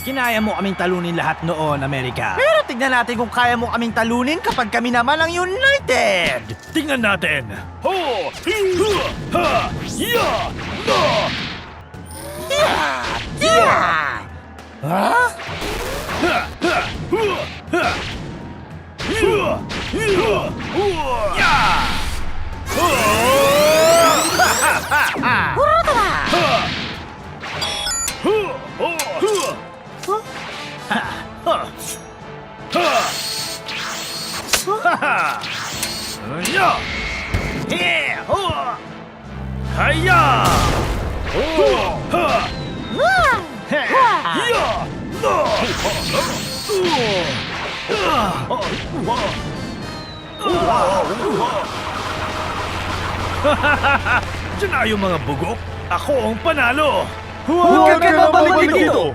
Kinaya mo kaming talunin lahat noon, Amerika. Pero tignan natin kung kaya mo kaming talunin kapag kami naman ang United! Tingnan natin! Ho! Hi! Ha! Ya! No! Yeah! Ha? Ha! Ha! Hu! Ha! Hu! Hu! Hu! Ya! Ha! Ha! Ha! Ha! Ha! Hu! Ho! Hu! Ha! Ha! Ha! Ya! He! Ho! Hiya! Ho! Ha! He! Ya! No! Diyan na yung mga bugok. Ako ang panalo. Huwag ka na babalik dito!